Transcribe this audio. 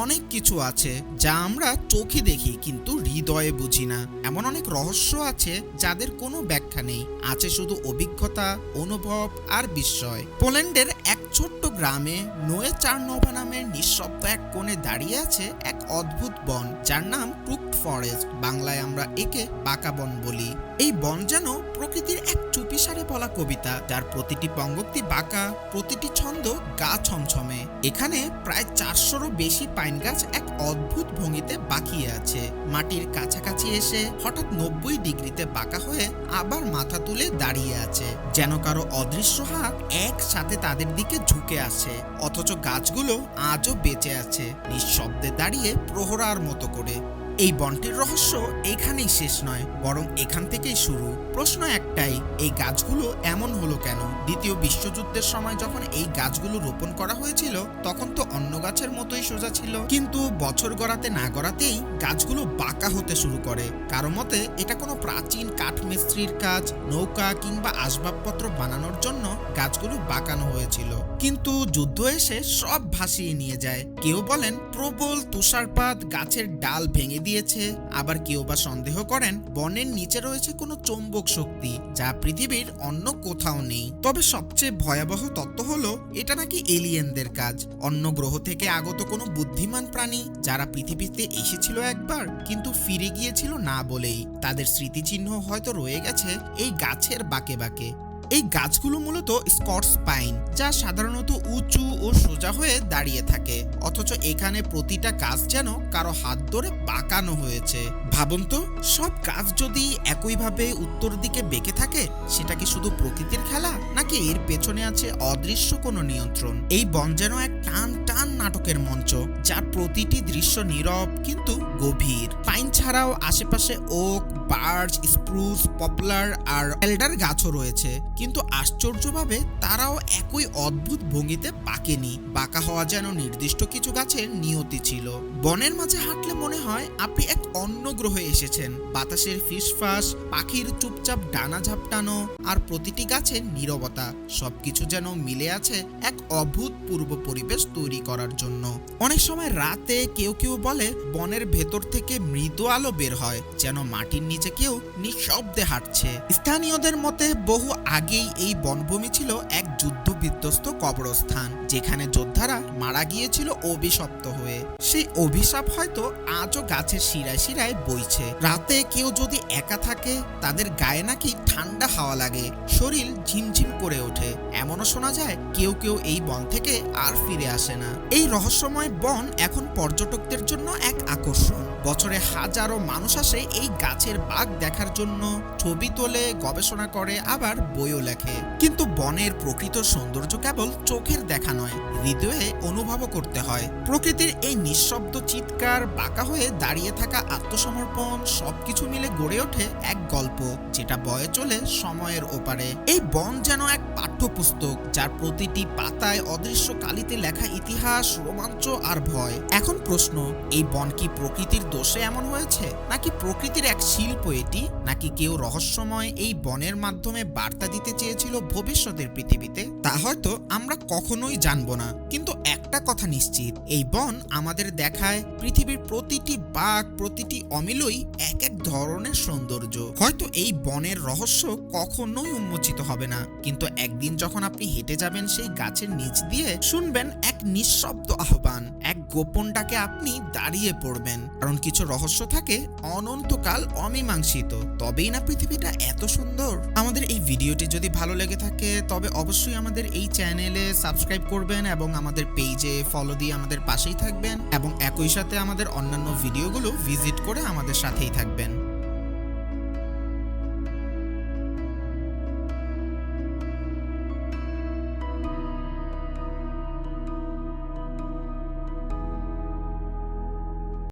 অনেক কিছু আছে যা আমরা চোখে দেখি কিন্তু হৃদয়ে বুঝি না। এমন অনেক রহস্য আছে যাদের কোনো ব্যাখ্যা নেই। আছে শুধু অভিজ্ঞতা, অনুভব আর বিস্ময়। পোল্যান্ডের এক ছোট্ট গ্রামে নোয়ে চারনোভা নামের নিঃশব্দ এক কোণে দাঁড়িয়ে আছে এক অদ্ভুত বন, যার নাম ক্রুকড ফরেস্ট, বাংলায় আমরা একে বাঁকা বন বলি। এই বন যেন প্রকৃতির এক চুপিসারে বলা কবিতা, যার প্রতিটি পঙ্গক্তি বাঁকা, প্রতিটি ছন্দ গা ছমছমে। এখানে প্রায় চারশোরও বেশি পাইন গাছ এক অদ্ভুত ভঙ্গিতে বাঁকিয়ে আছে। মাটির কাছাকাছি এসে হঠাৎ নব্বই ডিগ্রিতে বাঁকা হয়ে আবার মাথা তুলে দাঁড়িয়ে আছে। যেন কারও অদৃশ্য হাত একসাথে তাদের দিকে ঝুঁকে আসে অথচ গাছগুলো আজও বেঁচে আছে, নিঃশব্দে দাঁড়িয়ে প্রহরার মতো করে। এই বনটির রহস্য এখানেই শেষ নয়, বরং এখান থেকেই শুরু। প্রশ্ন একটাই, এই গাছগুলো এমন হলো কেন? দ্বিতীয় বিশ্বযুদ্ধের সময় যখন এই গাছগুলো রোপণ করা হয়েছিল, তখন তো অন্য গাছের মতোই সোজা ছিল। কিন্তু বছর গড়াতে না গড়াতেই গাছগুলো বাঁকা হতে শুরু করে। কারও মতে, এটা কোনো প্রাচীন কাঠমিস্ত্রির কাজ, নৌকা কিংবা আসবাবপত্র বানানোর জন্য গাছগুলো বাঁকানো হয়েছিল। কিন্তু যুদ্ধ এসে সব ভাসিয়ে নিয়ে যায়। কেউ বলেন, প্রবল তুষারপাত, গাছের ডাল ভেঙে দিয়েছে। আবার কেউ বা সন্দেহ করেন, বনের নিচে রয়েছে কোনো চৌম্বক শক্তি, যা পৃথিবীর অন্য কোথাও নেই। তবে সবচেয়ে ভয়াবহ তত্ত্ব হলো, এটা নাকি এলিয়েনদের কাজ। অন্য গ্রহ থেকে আগত কোনো বুদ্ধিমান প্রাণী, যারা পৃথিবীতে এসেছিল একবার, কিন্তু ফিরে গিয়েছিল না বলেই। তাদের স্মৃতিচিহ্ন হয়তো রয়ে গেছে এই গাছের বাঁকে বাঁকে। এই গাছগুলো মূলত স্কটস পাইন যা সাধারণত উঁচু ও সোজা হয়ে দাঁড়িয়ে থাকে। অথচ এখানে প্রতিটা গাছ যেন কারও হাত ধরে বাঁকানো হয়েছে। ভাবুন তো, সব গাছ যদি একইভাবে উত্তর দিকে বেঁকে থাকে, সেটা কি শুধু প্রকৃতির খেলা, নাকি এর পেছনে আছে অদৃশ্য কোনো নিয়ন্ত্রণ? এই বন যেন এক টান টান নাটকের মঞ্চ, যার প্রতিটি দৃশ্য নীরব কিন্তু গভীর। পাইন ছাড়াও আশেপাশে ওক বার্চ স্প্রুস পপুলার আর এল্ডার গাছও রয়েছে। কিন্তু আশ্চর্যভাবে তারাও একই অদ্ভুত ভঙ্গিতে পাকেনি। বাঁকা হওয়া যেন নির্দিষ্ট কিছু গাছের নিয়তি ছিল। বনের মাঝে হাঁটলে মনে হয় আপনি এক অন্য গ্রহে এসেছেন। বাতাসের ফিসফাস, পাখির চুপচাপ ডানা ঝাপটানো আর প্রতিটি গাছের নীরবতা, সবকিছু যেন মিলে আছে এক অভূতপূর্ব পরিবেশ তৈরি করার জন্য। অনেক সময় রাতে কেউ কেউ বলে, বনের ভেতর থেকে মৃদু আলো বের হয়, যেন মাটির নিচে কেউ নিঃশব্দে হাঁটছে। স্থানীয়দের মতে বহু আগেই এই বনভূমি ছিল এক যুদ্ধ বিধ্বস্ত কবরস্থান, যেখানে যোদ্ধারা মারা গিয়েছিল অভিশপ্ত হয়ে। সেই অভিশাপ হয়তো আজও গাছের শিরায় শিরায় বইছে। রাতে কেউ যদি একা থাকে, তাদের গায়ে নাকি ঠান্ডা হাওয়া লাগে। শরীর ঝিমঝিম করে ওঠে। এমনও শোনা যায়, কেউ কেউ এই বন থেকে আর ফিরে আসে না। এই রহস্যময় বন এখন পর্যটকদের জন্য এক আকর্ষণ। বছরে হাজারো মানুষ আসে এই গাছের বাঘ দেখার জন্য। ছবি তোলে, গবেষণা করে, আবার বইও লেখে। কিন্তু বনের প্রকৃত সৌন্দর্য কেবল চোখের দেখা নয়, হৃদয়ে অনুভবও করতে হয়। প্রকৃতির এই নিঃশব্দ চিৎকার, বাঁকা হয়ে দাঁড়িয়ে থাকা আত্মসমর্পণ, সবকিছু মিলে গড়ে ওঠে এক গল্প, যেটা বয়ে চলে সময়ের ওপারে। এই বন যেন এক পাঠ্যপুস্তক, যার প্রতিটি পাতায় অদৃশ্য কালিতে লেখা ইতিহাস, রোমাঞ্চ আর ভয়। এখন প্রশ্ন, এই বন কি প্রকৃতির দোষে এমন হয়েছে? নাকি প্রকৃতির এক শিল্প এটি? নাকি কেউ রহস্যময় এই বনের মাধ্যমে বার্তা দিতে চেয়েছিল ভবিষ্যতের পৃথিবীতে? তা হয়তো আমরা কখনোই জানব না। কিন্তু একটা কথা নিশ্চিত, এই বন আমাদের দেখায় পৃথিবীর প্রতিটি বাঘ, প্রতিটি অমিলই এক এক ধরনের সৌন্দর্য। হয়তো এই বনের রহস্য কখনোই উন্মোচিত হবে না। কিন্তু একদিন যখন আপনি হেঁটে যাবেন সেই গাছের নিচ দিয়ে, শুনবেন এক নিঃশব্দ আহ্বান। এক গোপন ডাকে আপনি দাঁড়িয়ে পড়বেন। কারণ কিছু রহস্য থাকে অনন্তকাল অমীমাংসিত। তবেই না পৃথিবীটা এত সুন্দর? আমাদের এই ভিডিওটি যদি ভালো লেগে থাকে, তবে অবশ্যই আমাদের এই চ্যানেলে সাবস্ক্রাইব করবেন এবং আমাদের পেজে ফলো দিয়ে আমাদের পাশেই থাকবেন এবং একই সাথে আমাদের অন্যান্য ভিডিওগুলো ভিজিট করে আমাদের সাথেই থাকবেন।